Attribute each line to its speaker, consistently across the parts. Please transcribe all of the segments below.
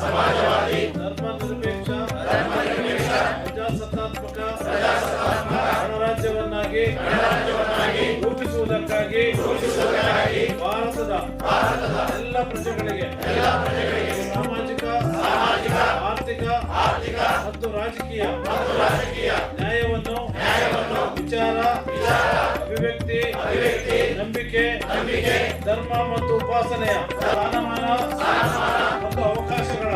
Speaker 1: ಸಮಾಜವಾದಿ ಧರ್ಮನಿರಪೇಕ್ಷ ಧರ್ಮನಿರಪೇಕ್ಷ ಪ್ರಜಾಸತ್ತಾತ್ಮಕ ಪ್ರಜಾಸತ್ತಾತ್ಮಕ ಗಣರಾಜ್ಯವನ್ನಾಗಿ ಗಣರಾಜ್ಯವನ್ನಾಗಿ ರೂಪಿಸುವುದಕ್ಕಾಗಿ ರೂಪಿಸುವುದಕ್ಕಾಗಿ ಭಾರತದ ಭಾರತದ ಎಲ್ಲ ಪ್ರಜೆಗಳಿಗೆ ಎಲ್ಲ ಪ್ರಜೆಗಳಿಗೆ ಸಾಮಾಜಿಕ ಸಾಮಾಜಿಕ ಆರ್ಥಿಕ ಆರ್ಥಿಕ ಮತ್ತು ರಾಜಕೀಯ ಮತ್ತು ರಾಜಕೀಯ ನ್ಯಾಯವನ್ನು ನ್ಯಾಯವನ್ನು ವಿಚಾರ ವಿಚಾರ ಅಭಿವ್ಯಕ್ತಿ ನಂಬಿಕೆ ಧರ್ಮ ಮತ್ತು ಉಪಾಸನೆಯ ಸ್ಥಾನಮಾನ ಮತ್ತು ಅವಕಾಶಗಳ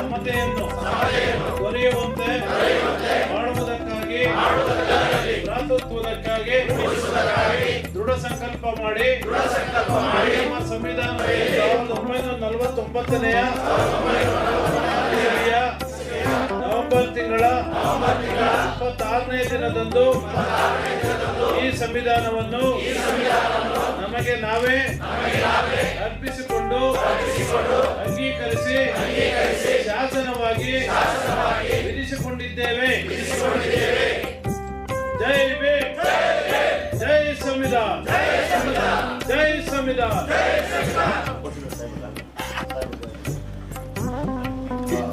Speaker 1: ಸಮತೆಯನ್ನು ದೊರೆಯುವಂತೆ ಮಾಡುವುದಕ್ಕಾಗಿ ಭ್ರಾತೃತ್ವದಕ್ಕಾಗಿ ದೃಢ ಸಂಕಲ್ಪ ಮಾಡಿ ಸಂವಿಧಾನ ಸಾವಿರದ ಒಂಬೈನೂರ ನಲವತ್ತೊಂಬತ್ತನೆಯ ಇಪ್ಪತ್ತಾರನೇ ದಿನದಂದು ಈ ಸಂವಿಧಾನವನ್ನು ನಮಗೆ ನಾವೇ ಅರ್ಪಿಸಿಕೊಂಡು ಅಂಗೀಕರಿಸಿ ಶಾಸನವಾಗಿ ವಿಧಿಸಿಕೊಂಡಿದ್ದೇವೆ ಜೈ ಭೀಮ್. ಜೈ ಸಂವಿಧಾನ. ಜೈ ಸಂವಿಧಾನ.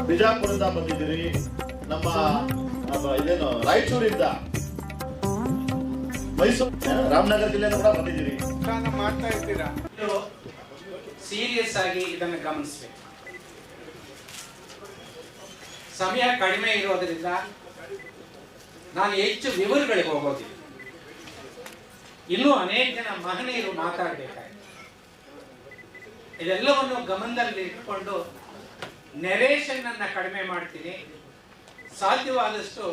Speaker 2: ಬಿಜಾಪುರದಿಂದ ಬಂದಿದ್ದೀರಿ. ನಮ್ಮ ಇದೇನು ರಾಯಚೂರಿಂದ? ಮೈಸೂರು? ರಾಮನಗರ ಜಿಲ್ಲೆಯಿಂದ ಕೂಡ ಬಂದಿದ್ದೀರಿ.
Speaker 3: ಮಾಡ್ತಾ ಇದ್ದೀರಾ?
Speaker 4: ಸೀರಿಯಸ್ ಆಗಿ ಇದನ್ನ ಗಮನಿಸಬೇಕು. ಸಮಯ ಕಡಿಮೆ ಇರೋದ್ರಿಂದ ನಾನು ಹೆಚ್ಚು ವಿವರಗಳಿಗೆ ಹೋಗೋದಿಲ್ಲ. ಇನ್ನೂ ಅನೇಕ ಜನ ಮಹನೀಯರು ಮಾತಾಡಬೇಕಾಗಿದೆ ಇದೆಲ್ಲವನ್ನು ಗಮನದಲ್ಲಿ ಇಟ್ಕೊಂಡು ನೆರೇಷನ್ ಅನ್ನ ಕಡಿಮೆ ಮಾಡ್ತೀನಿ. ಸಾಧ್ಯವಾದಷ್ಟು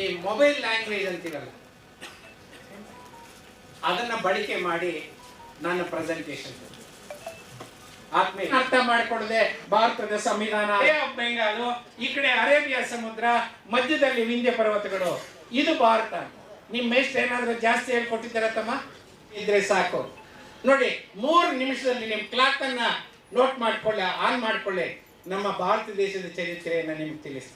Speaker 4: ಈ ಮೊಬೈಲ್ ಲ್ಯಾಂಗ್ವೇಜ್ ಅಂತಿರಲ್ಲ ಅದನ್ನ ಬಳಕೆ ಮಾಡಿ ನನ್ನ ಪ್ರೆಸೆಂಟೇಶನ್ ಆತ್ಮೀಯ ಅರ್ಥ ಮಾಡಿಕೊಡದೆ ಭಾರತದ ಸಂವಿಧಾನ. ಬೆಂಗಾಲ್ ಈ ಕಡೆ ಅರೇಬಿಯಾ ಸಮುದ್ರ ಮಧ್ಯದಲ್ಲಿ ವಿಂಧ್ಯ ಪರ್ವತಗಳು ಇದು ಭಾರತ. ನಿಮ್ಮ ಮೇಸ್ಟ್ ಏನಾದ್ರೂ ಜಾಸ್ತಿ ಹೇಳ್ಕೊಟ್ಟಿದ್ದಾರ ತಮ್ಮ? ಇದ್ರೆ ಸಾಕು. ನೋಡಿ ಮೂರು ನಿಮಿಷದಲ್ಲಿ ನಿಮ್ ಕ್ಲಾಕ್ ಅನ್ನ ನೋಟ್ ಮಾಡ್ಕೊಳ್ಳಿ ಆನ್ ಮಾಡ್ಕೊಳ್ಳಿ. ನಮ್ಮ ಭಾರತ ದೇಶದ ಚರಿತ್ರೆಯನ್ನ ನಿಮ್ಗೆ ತಿಳಿಸಿ.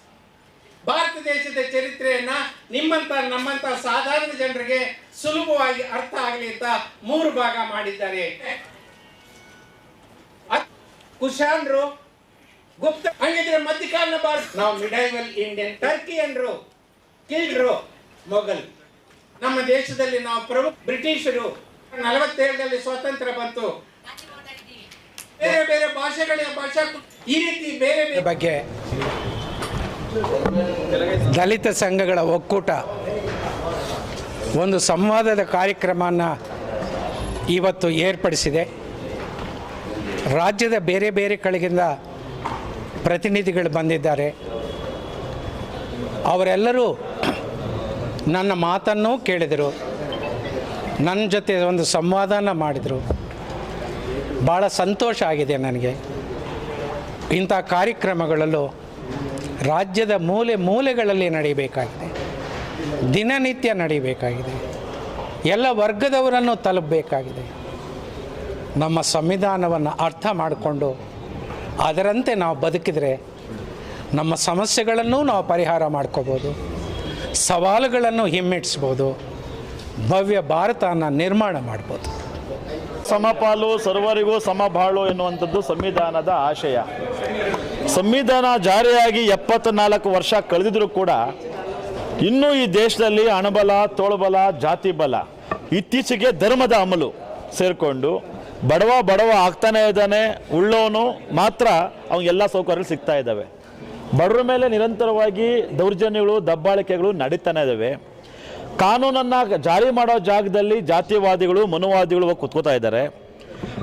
Speaker 4: ಭಾರತ ದೇಶದ ಚರಿತ್ರೆಯನ್ನ ನಿಮ್ಮಂತ ನಮ್ಮಂತ ಸಾಧಾರಣ ಜನರಿಗೆ ಸುಲಭವಾಗಿ ಅರ್ಥ ಆಗಲಿ ಅಂತ ಮೂರು ಭಾಗ ಮಾಡಿದ್ದಾರೆ. ಕುಶಾನ್ರು ಗುಪ್ತ ಹಂಗಿದ್ರೆ ಮಧ್ಯಕಾಲೀನ ಭಾರತ. ನಾವು ಮಿಡೈವಲ್ ಇಂಡಿಯನ್ ಟರ್ಕಿ ಅಂದ್ರು ಕಿಲ್ಡ್ರು ಮೊಘಲ್. ನಮ್ಮ ದೇಶದಲ್ಲಿ ನಾವು ಪ್ರಮುಖ ಬ್ರಿಟಿಷರು ನಲವತ್ತೇಳರಲ್ಲಿ ಸ್ವಾತಂತ್ರ್ಯ ಬಂತು. ಬೇರೆ ಬೇರೆ ಭಾಷೆಗಳ ಭಾಷಾ ಈ ರೀತಿ ಬೇರೆ
Speaker 5: ಬಗ್ಗೆ ದಲಿತ ಸಂಘಗಳ ಒಕ್ಕೂಟ ಒಂದು ಸಂವಾದದ ಕಾರ್ಯಕ್ರಮನ ಇವತ್ತು ಏರ್ಪಡಿಸಿದೆ. ರಾಜ್ಯದ ಬೇರೆ ಬೇರೆ ಕಡೆಗಿಂದ ಪ್ರತಿನಿಧಿಗಳು ಬಂದಿದ್ದಾರೆ. ಅವರೆಲ್ಲರೂ ನನ್ನ ಮಾತನ್ನು ಕೇಳಿದರು. ನನ್ನ ಜೊತೆ ಒಂದು ಸಂವಾದನ ಮಾಡಿದರು. ಭಾಳ ಸಂತೋಷ ಆಗಿದೆ ನನಗೆ. ಇಂಥ ಕಾರ್ಯಕ್ರಮಗಳಲ್ಲೂ ರಾಜ್ಯದ ಮೂಲೆ ಮೂಲೆಗಳಲ್ಲಿ ನಡೀಬೇಕಾಗಿದೆ. ದಿನನಿತ್ಯ ನಡೀಬೇಕಾಗಿದೆ. ಎಲ್ಲ ವರ್ಗದವರನ್ನು ತಲುಪಬೇಕಾಗಿದೆ. ನಮ್ಮ ಸಂವಿಧಾನವನ್ನು ಅರ್ಥ ಮಾಡಿಕೊಂಡು ಅದರಂತೆ ನಾವು ಬದುಕಿದರೆ ನಮ್ಮ ಸಮಸ್ಯೆಗಳನ್ನು ನಾವು ಪರಿಹಾರ ಮಾಡ್ಕೋಬೋದು. ಸವಾಲುಗಳನ್ನು ಹಿಮ್ಮೆಟ್ಟಿಸ್ಬೋದು. ಭವ್ಯ ಭಾರತನ ನಿರ್ಮಾಣ ಮಾಡ್ಬೋದು.
Speaker 2: ಸಮಪಾಲು ಸರ್ವರಿಗೂ ಸಮಬಾಳು ಎನ್ನುವಂಥದ್ದು ಸಂವಿಧಾನದ ಆಶಯ. ಸಂವಿಧಾನ ಜಾರಿಯಾಗಿ ಎಪ್ಪತ್ನಾಲ್ಕು ವರ್ಷ ಕಳೆದಿದ್ರು ಕೂಡ ಇನ್ನೂ ಈ ದೇಶದಲ್ಲಿ ಹಣಬಲ ತೋಳ್ಬಲ ಜಾತಿ ಬಲ ಇತ್ತೀಚೆಗೆ ಧರ್ಮದ ಅಮಲು ಸೇರಿಕೊಂಡು ಬಡವ ಬಡವ ಆಗ್ತಾನೆ ಇದ್ದಾನೆ ಉಳ್ಳೋನು ಮಾತ್ರ ಅವನಿಗೆಲ್ಲ ಸೌಕರ್ಯಗಳು ಸಿಗ್ತಾ ಇದ್ದಾವೆ. ಬಡವರ ಮೇಲೆ ನಿರಂತರವಾಗಿ ದೌರ್ಜನ್ಯಗಳು, ದಬ್ಬಾಳಿಕೆಗಳು ನಡೀತಾನೆ ಇದ್ದಾವೆ. ಕಾನೂನನ್ನು ಜಾರಿ ಮಾಡೋ ಜಾಗದಲ್ಲಿ ಜಾತಿವಾದಿಗಳು, ಮನುವಾದಿಗಳು ಹೋಗಿ ಕುತ್ಕೋತಾ ಇದ್ದಾರೆ.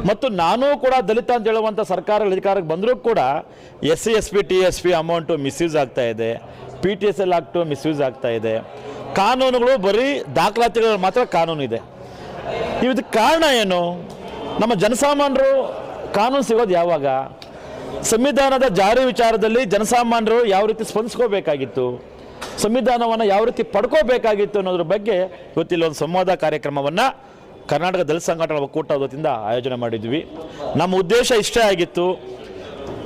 Speaker 2: ಮತ್ತು ನಾನೂ ಕೂಡ ದಲಿತ ಅಂತ ಹೇಳುವಂಥ ಸರ್ಕಾರಗಳ ಅಧಿಕಾರಕ್ಕೆ ಬಂದರೂ ಕೂಡ S C, S P, T S P amount misuse ಆಗ್ತಾ ಇದೆ. P T S L act misuse ಆಗ್ತಾ ಇದೆ. ಕಾನೂನುಗಳು ಬರೀ ದಾಖಲಾತಿಗಳು ಮಾತ್ರ ಕಾನೂನು ಇದೆ. ಇದಕ್ಕೆ ಕಾರಣ ಏನು? ನಮ್ಮ ಜನಸಾಮಾನ್ಯರು ಕಾನೂನು ಸಿಗೋದು ಯಾವಾಗ? ಸಂವಿಧಾನದ ಜಾರಿ ವಿಚಾರದಲ್ಲಿ ಜನಸಾಮಾನ್ಯರು ಯಾವ ರೀತಿ ಸ್ಪಂದಿಸ್ಕೋಬೇಕಾಗಿತ್ತು? ಸಂವಿಧಾನವನ್ನು ಯಾವ ರೀತಿ ಪಡ್ಕೋಬೇಕಾಗಿತ್ತು ಅನ್ನೋದ್ರ ಬಗ್ಗೆ ಇವತ್ತಿಲ್ಲಿ ಒಂದು ಸಂವಾದ ಕಾರ್ಯಕ್ರಮವನ್ನು ಕರ್ನಾಟಕ ದಲಿತ ಸಂಘಟನೆ ಒಕ್ಕೂಟ ವತಿಯಿಂದ ಆಯೋಜನೆ ಮಾಡಿದ್ವಿ. ನಮ್ಮ ಉದ್ದೇಶ ಇಷ್ಟೇ ಆಗಿತ್ತು.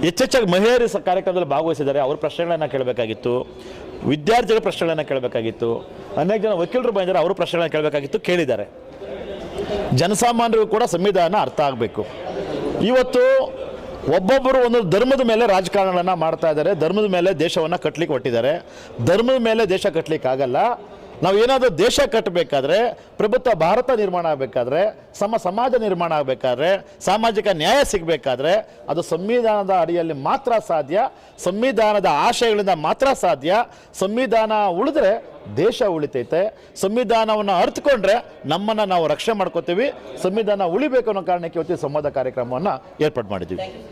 Speaker 2: ಹೆಚ್ಚೆಚ್ಚಾಗಿ ಮಹಿಳೆಯರು ಕಾರ್ಯಕ್ರಮದಲ್ಲಿ ಭಾಗವಹಿಸಿದ್ದಾರೆ. ಅವ್ರ ಪ್ರಶ್ನೆಗಳನ್ನು ಕೇಳಬೇಕಾಗಿತ್ತು. ವಿದ್ಯಾರ್ಥಿಗಳ ಪ್ರಶ್ನೆಗಳನ್ನು ಕೇಳಬೇಕಾಗಿತ್ತು. ಅನೇಕ ಜನ ವಕೀಲರು ಬಂದಿದ್ದಾರೆ. ಅವರು ಪ್ರಶ್ನೆಗಳನ್ನು ಕೇಳಬೇಕಾಗಿತ್ತು, ಕೇಳಿದ್ದಾರೆ. ಜನಸಾಮಾನ್ಯರಿಗೂ ಕೂಡ ಸಂವಿಧಾನ ಅರ್ಥ ಆಗಬೇಕು. ಇವತ್ತು ಒಬ್ಬೊಬ್ಬರು ಒಂದು ಧರ್ಮದ ಮೇಲೆ ರಾಜಕಾರಣನ ಮಾಡ್ತಾ ಇದ್ದಾರೆ. ಧರ್ಮದ ಮೇಲೆ ದೇಶವನ್ನು ಕಟ್ಟಲಿಕ್ಕೆ ಹೊಟ್ಟಿದ್ದಾರೆ ಧರ್ಮದ ಮೇಲೆ ದೇಶ ಕಟ್ಟಲಿಕ್ಕೆ ಆಗಲ್ಲ ನಾವು ಏನಾದರೂ ದೇಶ ಕಟ್ಟಬೇಕಾದ್ರೆ, ಪ್ರಭುತ್ವ ಭಾರತ ನಿರ್ಮಾಣ ಆಗಬೇಕಾದ್ರೆ, ಸಮ ಸಮಾಜ ನಿರ್ಮಾಣ ಆಗಬೇಕಾದ್ರೆ, ಸಾಮಾಜಿಕ ನ್ಯಾಯ ಸಿಗಬೇಕಾದ್ರೆ, ಅದು ಸಂವಿಧಾನದ ಅಡಿಯಲ್ಲಿ ಮಾತ್ರ ಸಾಧ್ಯ, ಸಂವಿಧಾನದ ಆಶಯಗಳಿಂದ ಮಾತ್ರ ಸಾಧ್ಯ. ಸಂವಿಧಾನ ಉಳಿದ್ರೆ ದೇಶ ಉಳಿತೈತೆ. ಸಂವಿಧಾನವನ್ನು ಅರ್ಥಕೊಂಡ್ರೆ ನಮ್ಮನ್ನು ನಾವು ರಕ್ಷಣೆ ಮಾಡ್ಕೋತೀವಿ. ಸಂವಿಧಾನ ಉಳಿಬೇಕು ಅನ್ನೋ ಕಾರಣಕ್ಕೆ ಇವತ್ತು ಸಂವಾದ ಕಾರ್ಯಕ್ರಮವನ್ನು ಏರ್ಪಾಡು ಮಾಡಿದ್ದೀವಿ.